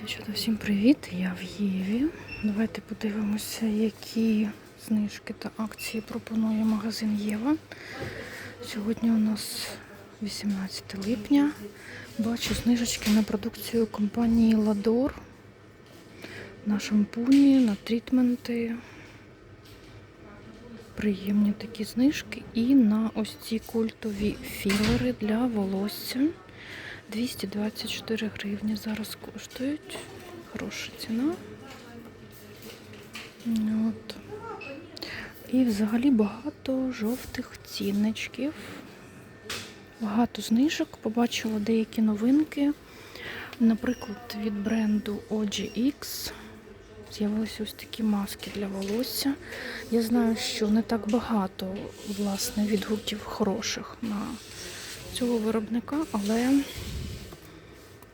Дівчата, всім привіт! Я в Єві. Давайте подивимося, які знижки та акції пропонує магазин Єва. Сьогодні у нас 18 липня. Бачу знижечки на продукцію компанії Ладор. На шампуні, на трітменти. Приємні такі знижки. І на ось ці культові філери для волосся. 224 гривні зараз коштують. Хороша ціна. От. І взагалі багато жовтих цінничків. Багато знижок. Побачила деякі новинки. Наприклад, від бренду OGX з'явилися ось такі маски для волосся. Я знаю, що не так багато власне відгуків хороших на цього виробника, але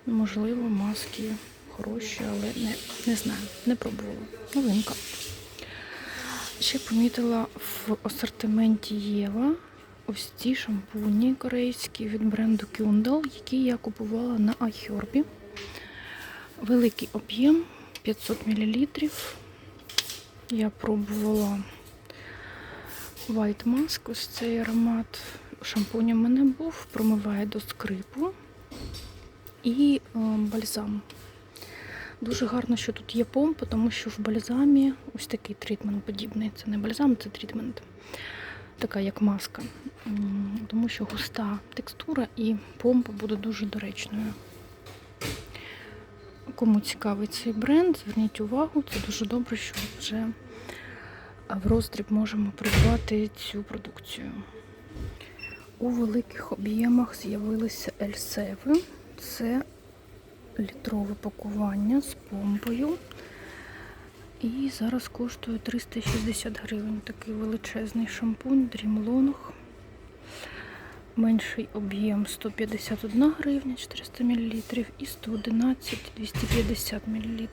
можливо маски хороші, але не, не знаю, не пробувала. Новинка. Ще помітила в асортименті Єва ось ці шампуні корейські від бренду Kyundal, які я купувала на iHerb. Великий об'єм 500 мл. Я пробувала White Mask, ось цей аромат. Шампунь у мене був, промиває до скрипу і е, бальзам. Дуже гарно, що тут є помпа, тому що в бальзамі ось такий трітмент подібний. Це не бальзам, це трітмент. Така як маска. Тому що густа текстура і помпа буде дуже доречною. Кому цікавий цей бренд, зверніть увагу, це дуже добре, що вже в роздріб можемо придбати цю продукцію. У великих об'ємах з'явилися L7. Це літрове пакування з помпою. І зараз коштує 360 гривень. Такий величезний шампунь Long. Менший об'єм 151 гривня 400 мл і 111 250 мл.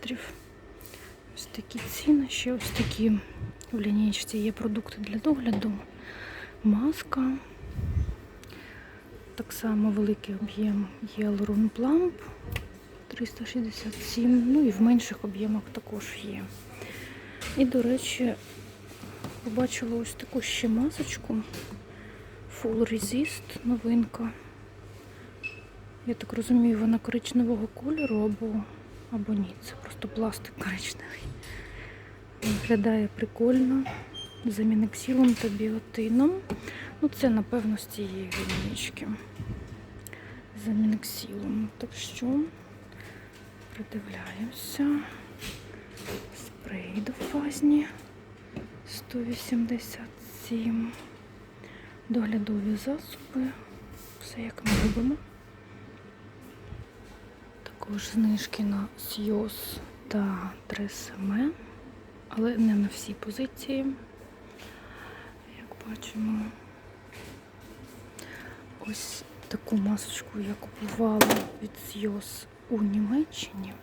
Ось такі ціни. Ще ось такі в лінійці є продукти для догляду. Маска. Так само великий об'єм Hyaluron Plump 367, ну і в менших об'ємах також є. І, до речі, побачила ось таку ще масочку Full Resist, новинка. Я так розумію, вона коричневого кольору або, або ні. Це просто пластик коричневий. Виглядає прикольно. За мінексілом та біотином. Ну, це, напевно, з цієї лінійки. За мінексілом. Так що придивляюся. Спрей дофазні 187. Доглядові засоби. Все як ми любимо. Також знижки на Сйоз та Тресеме, але не на всі позиції. Як бачимо, ось таку масочку я купувала від Сйоз у Німеччині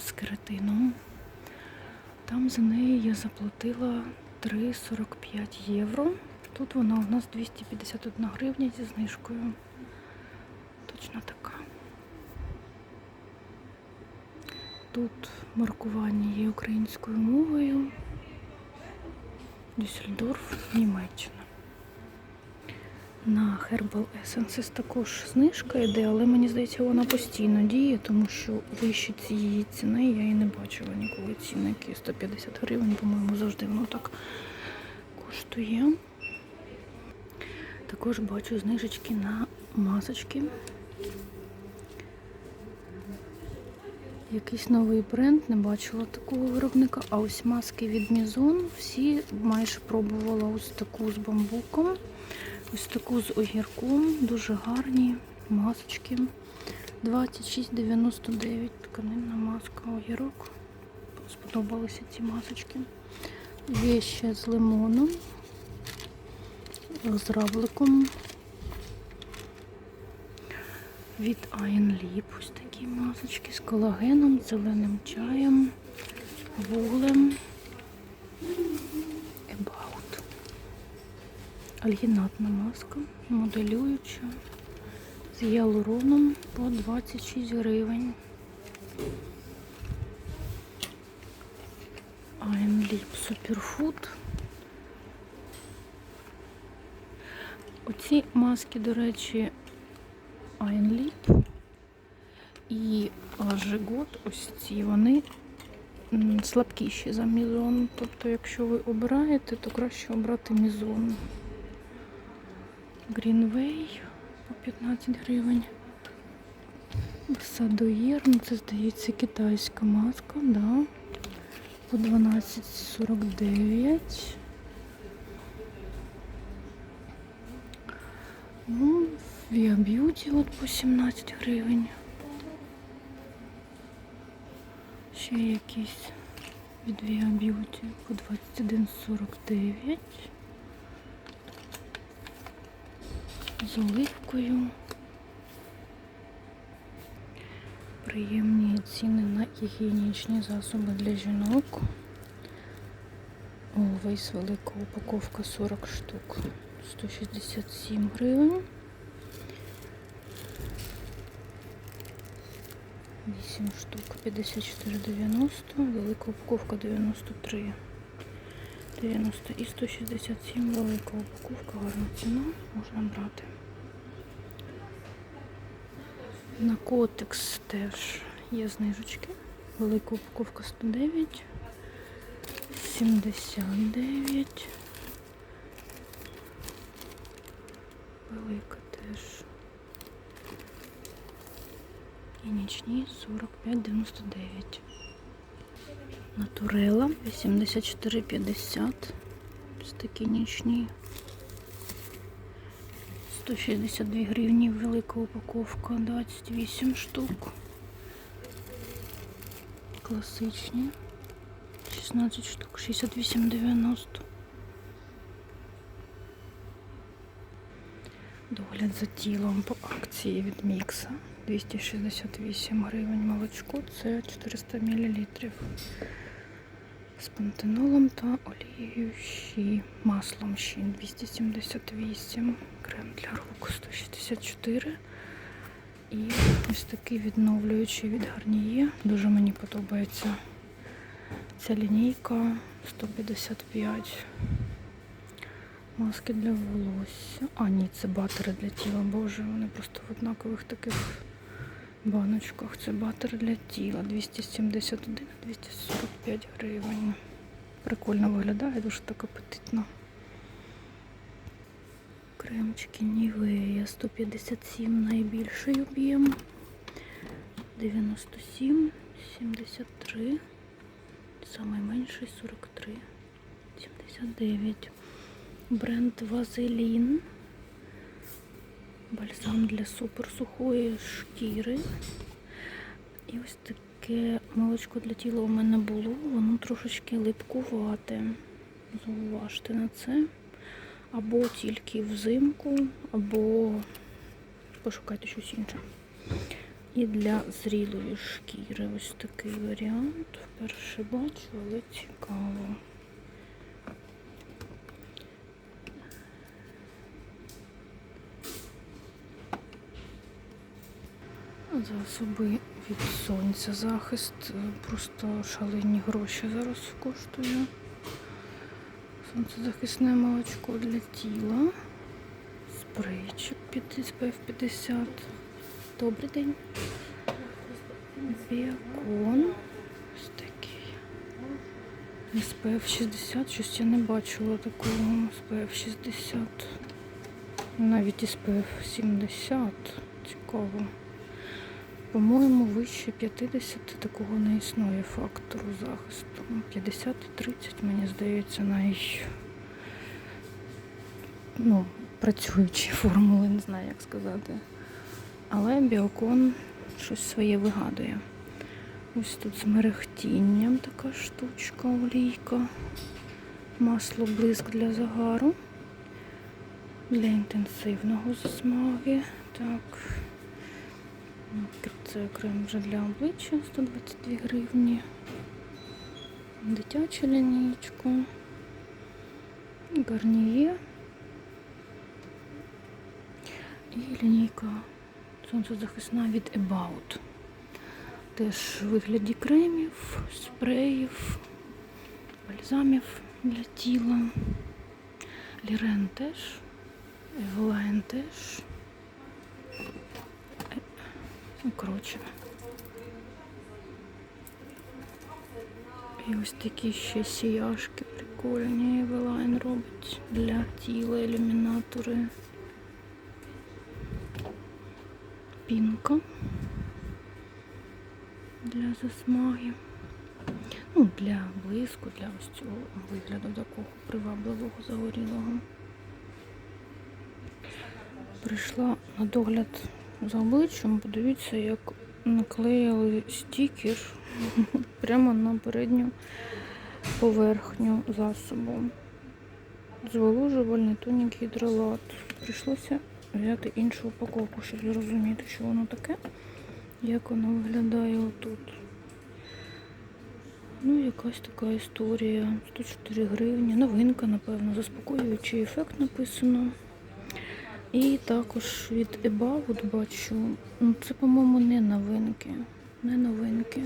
з кератином. Там за неї я заплатила 3,45 євро. Тут вона у нас 251 гривня зі знижкою. Точно така. Тут маркування є українською мовою. Дюссельдорф, Німеччина. На Herbal Essences також знижка йде, але мені здається, вона постійно діє, тому що вище цієї ціни я і не бачила ніколи цінники. 150 гривень, по-моєму, завжди воно так коштує. Також бачу знижечки на масочки. Якийсь новий бренд, не бачила такого виробника. А ось маски від Мізон. Всі майже пробувала ось таку з бамбуком, ось таку з огірком. Дуже гарні масочки. 26,99 тканинна маска огірок. Сподобалися ці масочки. Є ще з лимоном, з равликом. Від Lip ось такі масочки з колагеном, зеленим чаєм, вуглем. About. Альгінатна маска, моделююча, з гіалуроном по 26 гривень. Айнліп Суперфуд. Оці маски, до речі, Айнліп і Жигот, ось ці вони слабкіші за мізон. Тобто, якщо ви обираєте, то краще обрати мізон. Грінвей по 15 гривень. Садоєр, ну це здається китайська маска, да. По 12,49. Ну, Via Beauty от по 17 гривень. Ще якісь від Via Beauty по 21,49. З оливкою. Приємні ціни на гігієнічні засоби для жінок. Always велика упаковка 40 штук. 167 гривень. 8 штук 54,90, велика упаковка 93. 90 і 167 велика упаковка, гарна ціна, можна брати. На котекс теж є знижечки. Велика упаковка 109, 79. Велика теж. І нічні 45,99. Натурела 84,50. Ось такі нічні. 162 гривні велика упаковка, 28 штук. Класичні. 16 штук, 68,90. Догляд за тілом по акції від Мікса. 268 гривень молочко, це 400 мл. З пантенолом та олією щі. Маслом щі 278. Крем для рук 164. І ось такий відновлюючий від Гарніє. Дуже мені подобається ця лінійка 155. Маски для волосся. А, ні, це батери для тіла. Боже, вони просто в однакових таких баночках. Це батер для тіла. 271, 245 гривень. Прикольно виглядає, дуже так апетитно. Кремчики Нівея 157 найбільший об'єм. 97, 73. Самий менший 43, 79. Бренд Вазелін. Бальзам для суперсухої шкіри. І ось таке молочко для тіла у мене було, воно трошечки липкувате. Зауважте на це. Або тільки взимку, або пошукайте щось інше. І для зрілої шкіри ось такий варіант. Вперше бачу, але цікаво. Засоби від сонця. Захист е, просто шалені гроші зараз коштує. Сонцезахисне молочко для тіла. Спрейчик SPF 50. Добрий день. Біакон. Ось такий. SPF 60. Щось я не бачила такого. SPF 60. Навіть SPF 70. Цікаво. По-моєму, вище 50 такого не існує фактору захисту. 50-30, мені здається, най... ну, працюючі формули, не знаю, як сказати. Але біокон щось своє вигадує. Ось тут з мерехтінням така штучка, олійка. Масло блиск для загару. Для інтенсивного засмаги. Так. Це крем вже для обличчя 122 гривні. Дитяча лінійка. Гарніє. І лінійка сонцезахисна від About. Теж в вигляді кремів, спреїв. бальзамів для тіла. Лірен теж. Евелайн теж. Е, Ну. І ось такі ще сіяшки прикольні. Евелайн робить для тіла ілюмінатори. Пінка для засмаги. Ну, для блиску, для ось цього вигляду такого привабливого загорілого. Прийшла на догляд за обличчям, подивіться, як наклеїли стікер прямо на передню поверхню засобу. Зволожувальний тонік гідролат. Прийшлося взяти іншу упаковку, щоб зрозуміти, що воно таке, як воно виглядає отут. Ну, якась така історія. 104 гривні. Новинка, напевно, заспокоюючий ефект написано. І також від About бачу. Ну, це, по-моєму, не новинки. Не новинки.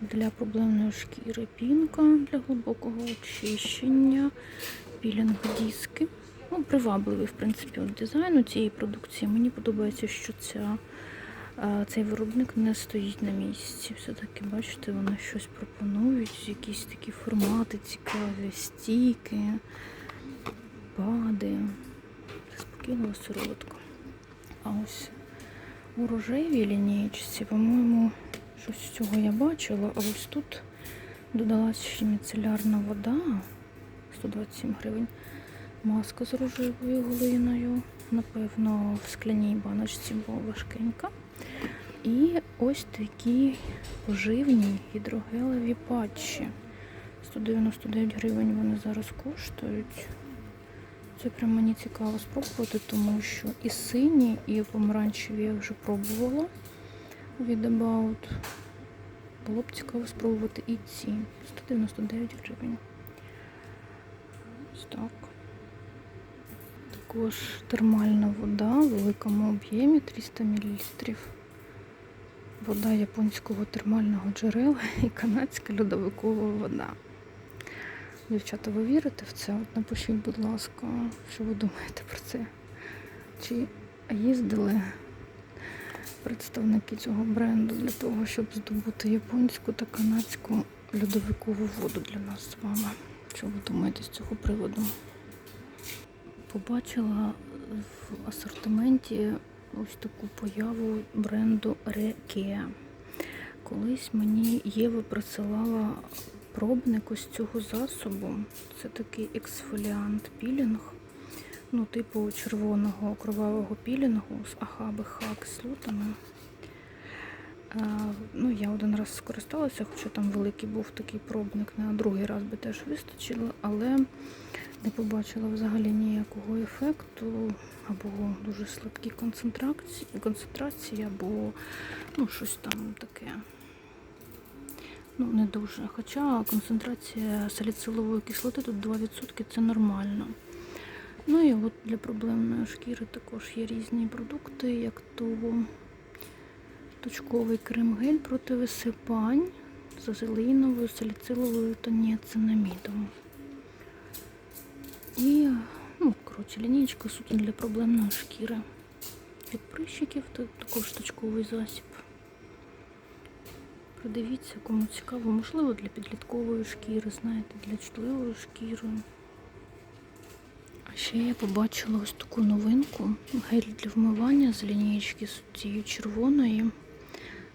Для проблемної шкіри пінка для глибокого очищення, пілінг диски. Ну, привабливий, в принципі, от дизайну цієї продукції. Мені подобається, що ця, цей виробник не стоїть на місці. Все-таки, бачите, вони щось пропонують, якісь такі формати цікаві, стійки, пади. Спокійно, солодко. А ось у рожевій лінієчці, по-моєму, щось з цього я бачила, а ось тут додалась ще міцелярна вода 127 гривень. Маска з рожевою глиною. Напевно, в скляній баночці була важкенька. І ось такі поживні гідрогелеві патчі. 199 гривень вони зараз коштують. Це прям мені цікаво спробувати, тому що і сині, і помаранчеві я вже пробувала від About. Було б цікаво спробувати і ці. 199 гривень. Ось так. Також термальна вода в великому об'ємі 300 мл. Вода японського термального джерела і канадська льодовикова вода. Дівчата, ви вірите в це? От напишіть, будь ласка, що ви думаєте про це? Чи їздили представники цього бренду для того, щоб здобути японську та канадську льодовикову воду для нас з вами? Що ви думаєте з цього приводу? Побачила в асортименті ось таку появу бренду Рекеа. Колись мені Єва присилала пробник ось цього засобу. Це такий ексфоліант пілінг, ну, типу червоного кровавого пілінгу з ахаби хак з лутами. Е, ну, я один раз скористалася, хоча там великий був такий пробник, на другий раз би теж вистачило, але не побачила взагалі ніякого ефекту, або дуже слабкі концентрації, концентрації, або ну, щось там таке. Ну, не дуже. Хоча концентрація саліцилової кислоти тут 2% це нормально. Ну і от для проблемної шкіри також є різні продукти, як то точковий крем-гель проти висипань з азелиновою, саліциловою та ніацинамідом. І, ну, коротше, лінійка суто для проблемної шкіри. Від прищиків також точковий засіб. Придивіться, кому цікаво, можливо, для підліткової шкіри, знаєте, для чутливої шкіри. А ще я побачила ось таку новинку. Гель для вмивання з лінієчки з цією червоної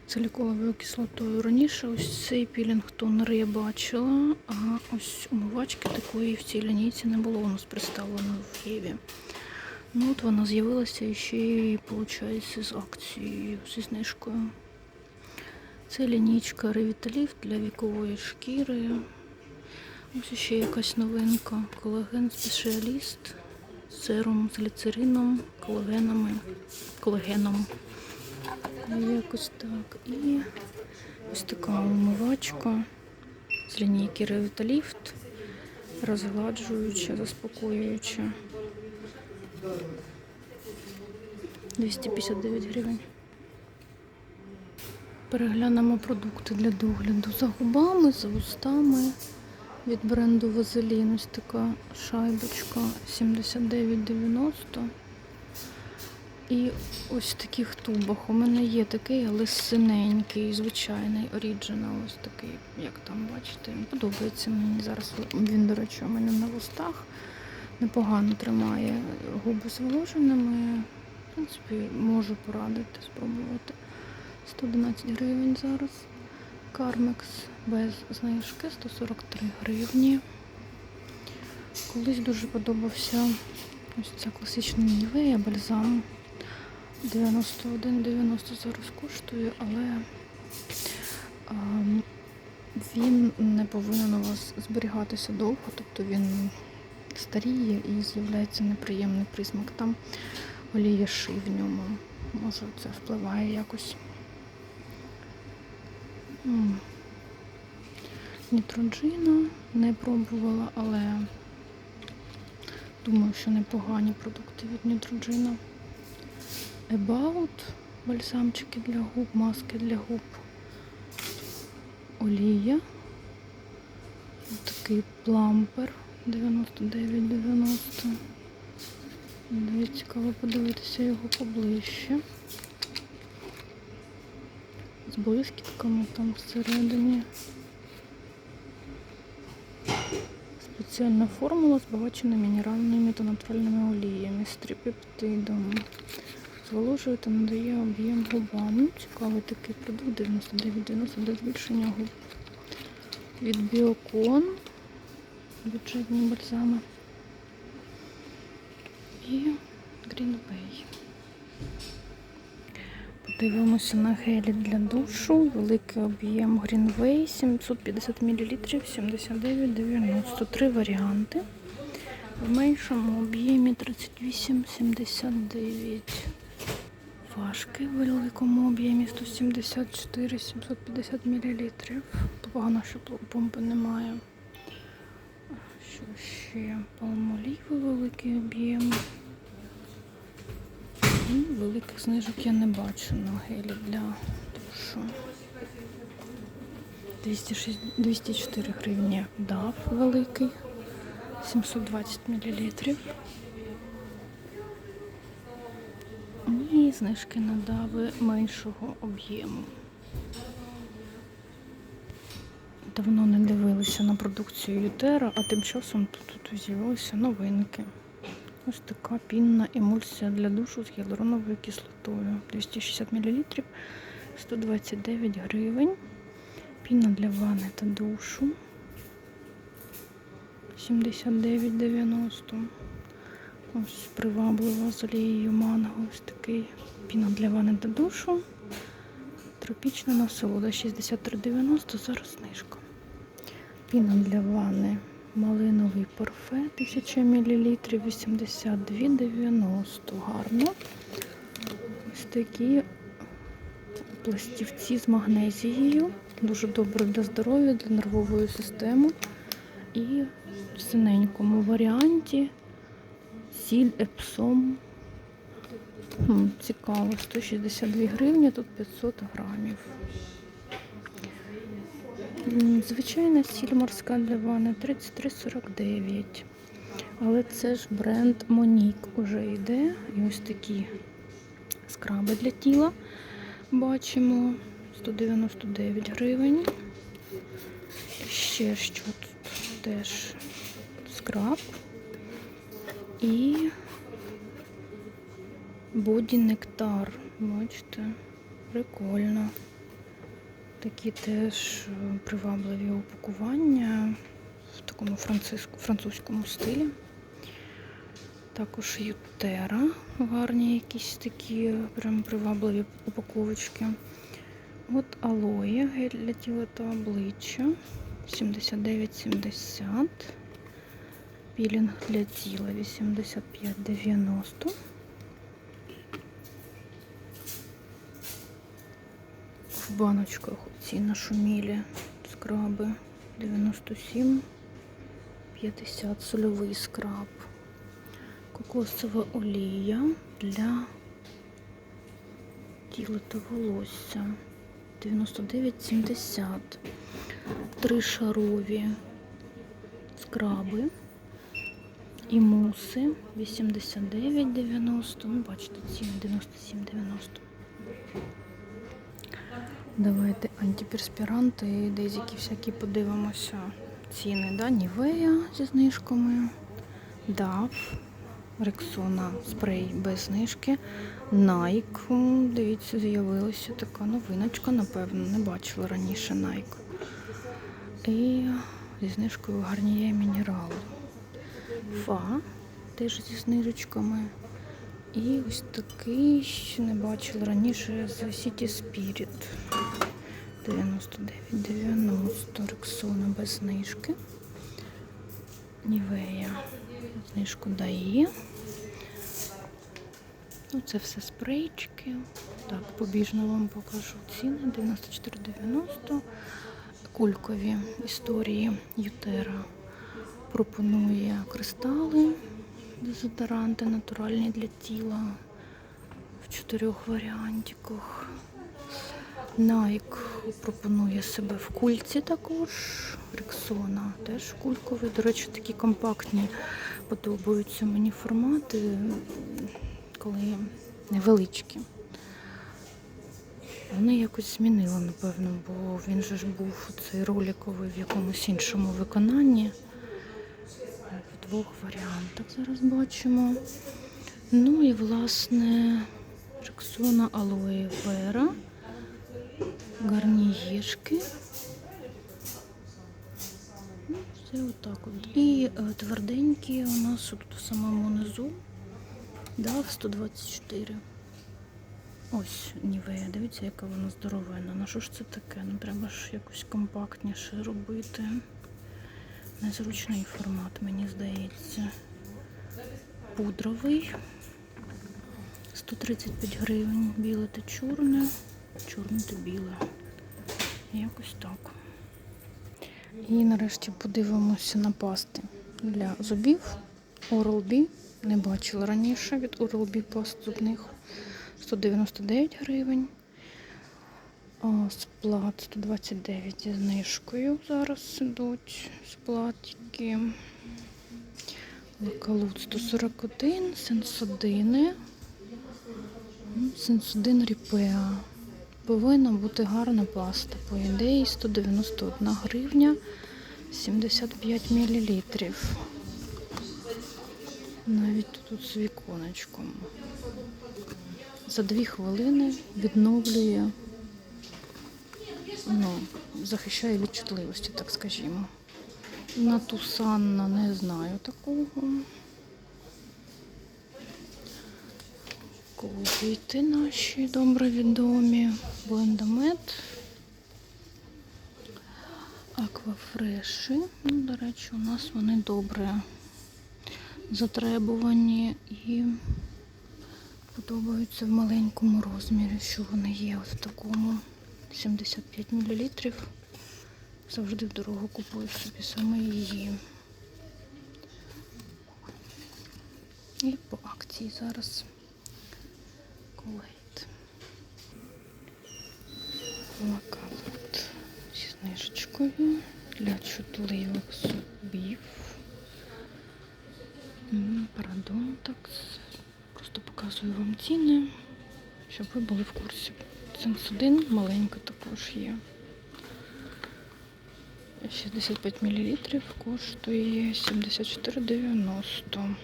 целіколовою кислотою. Раніше ось цей пілінг тонер я бачила, а ось умивачки такої в цій лінійці не було у нас представлено в Єві. Ну от вона з'явилася ще й, виходить, з акцією, зі знижкою. Це лінійка Revitalift для вікової шкіри. Ось ще якась новинка. Колаген спеціаліст з сером з гліцерином, колагенами, колагеном. Якось так. І ось така умивачка з лінійки Revitalift, розгладжуюча, заспокоююча. 259 гривень. Переглянемо продукти для догляду за губами, за устами. Від бренду Вазелін ось така шайбочка 79,90. І ось в таких тубах. У мене є такий, але синенький, звичайний оріджинал. Ось такий, як там бачите. Подобається мені зараз. Він, до речі, у мене на вустах непогано тримає губи зволоженими. В принципі, можу порадити, спробувати. 111 гривень зараз. Кармекс без знижки 143 гривні. Колись дуже подобався ось ця класична нівея бальзам. 91,90 зараз коштує, але а, він не повинен у вас зберігатися довго, тобто він старіє і з'являється неприємний присмак. Там олія ши в ньому. Може це впливає якось. Нітроджина не пробувала, але думаю, що непогані продукти від Нітроджина. About бальзамчики для губ, маски для губ. Олія. Такий плампер 99,90. Дуже цікаво подивитися його поближче. З блискітками там всередині. Спеціальна формула збагачена мінеральними та натуральними оліями з трипептидом. Зволожує та надає об'єм губам. Цікавий такий продукт 99,90 для збільшення губ. Від Біокон. Бюджетні бальзами. І Green Bay. Подивимося на гелі для душу. Великий об'єм Greenway 750 мл 79,90. Три варіанти. В меншому об'ємі 38,79. Важкий в великому об'ємі 174 750 мл. Погано, що помпи немає. Що ще? Палмоліви великий об'єм. І великих знижок я не бачу на гелі для душу. 206, 204 гривні дав великий. 720 мл. І знижки на дави меншого об'єму. Давно не дивилися на продукцію Ютера, а тим часом тут, тут з'явилися новинки. Ось така пінна емульсія для душу з гіалуроновою кислотою. 260 мл, 129 гривень. Піна для ванни та душу. 79,90. Ось приваблива з олією манго. Ось такий піна для ванни та душу. Тропічна насолода 63,90, зараз знижка. Піна для ванни малиновий парфе 1000 мл 82,90. Гарно. Ось такі пластівці з магнезією. Дуже добре для здоров'я, для нервової системи. І в синенькому варіанті сіль епсом. Цікаво, 162 гривні, тут 500 грамів. Звичайна сіль морська для ванни 33,49. Але це ж бренд Монік уже йде. І ось такі скраби для тіла. Бачимо 199 гривень. Ще що тут теж скраб. І боді нектар. Бачите, прикольно. Такі теж е, привабливі упакування в такому французькому стилі. Також Ютера, гарні якісь такі прям привабливі упаковочки. От алоє, гель для тіла та обличчя 79,70. Пілінг для тіла 85,90. Баночках ці нашумілі скраби 97, 50 сольовий скраб. Кокосова олія для тіла та волосся 99,70. Три шарові скраби і муси 89,90. Ну, бачите, ціни 97,90. Давайте антиперспіранти і дезіки всякі подивимося. Ціни, да? Нівея зі знижками, DAF, Рексона спрей без знижки, Nike. Дивіться, з'явилася така новиночка, напевно, не бачила раніше Nike. І зі знижкою Гарніє Мінерал. Фа теж зі знижечками. І ось такий, що не бачила раніше з City Spirit. 99,90 Рексона без знижки. Нівея знижку дає. Ну, це все спрейчики. Так, побіжно вам покажу ціни. 94,90. Кулькові історії Ютера пропонує кристали, дезодоранти натуральні для тіла в чотирьох варіантиках. Nike пропонує себе в кульці також. Рексона теж кульковий. До речі, такі компактні подобаються мені формати, коли невеличкі. Вони якось змінили, напевно, бо він же ж був цей роликовий в якомусь іншому виконанні. Двох варіантах зараз бачимо. Ну і, власне, Рексона Алоe Vera. Гарнієшки. Ну, все отак от. І е, тверденькі у нас тут в самому низу. Да, 124. Ось Нівея, дивіться, яка вона здоровенна. На що ж це таке? Ну треба ж якось компактніше робити. Незручний формат, мені здається. Пудровий. 135 гривень. Біле та чорне. Чорне та біле. Якось так. І нарешті подивимося на пасти для зубів. Oral-B. Не бачила раніше від Oral-B паст зубних. 199 гривень. А, Сплат 129 зі знижкою зараз ідуть сплатики. Лакалут 141, сенсодини. М, Сенсодин Ріпеа. Повинна бути гарна паста. По ідеї 191 гривня 75 мл. Навіть тут з віконечком. За дві хвилини відновлює, ну, захищає від чутливості, так скажімо. На Тусанна не знаю такого. Колгейти наші добре відомі. Блендомет. Аквафреші. Ну, до речі, у нас вони добре затребувані і подобаються в маленькому розмірі, що вони є от в такому 75 мл. Завжди в дорогу купую собі саме її. І по акції зараз Kuwait. Лакалут зі знижечкою для чутливих зубів. Парадонтакс. Просто показую вам ціни, щоб ви були в курсі. Сенсодин маленька також є. 65 мл коштує 74,90.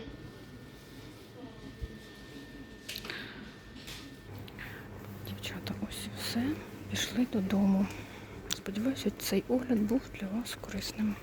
Дівчата, ось і все. Пішли додому. Сподіваюся, цей огляд був для вас корисним.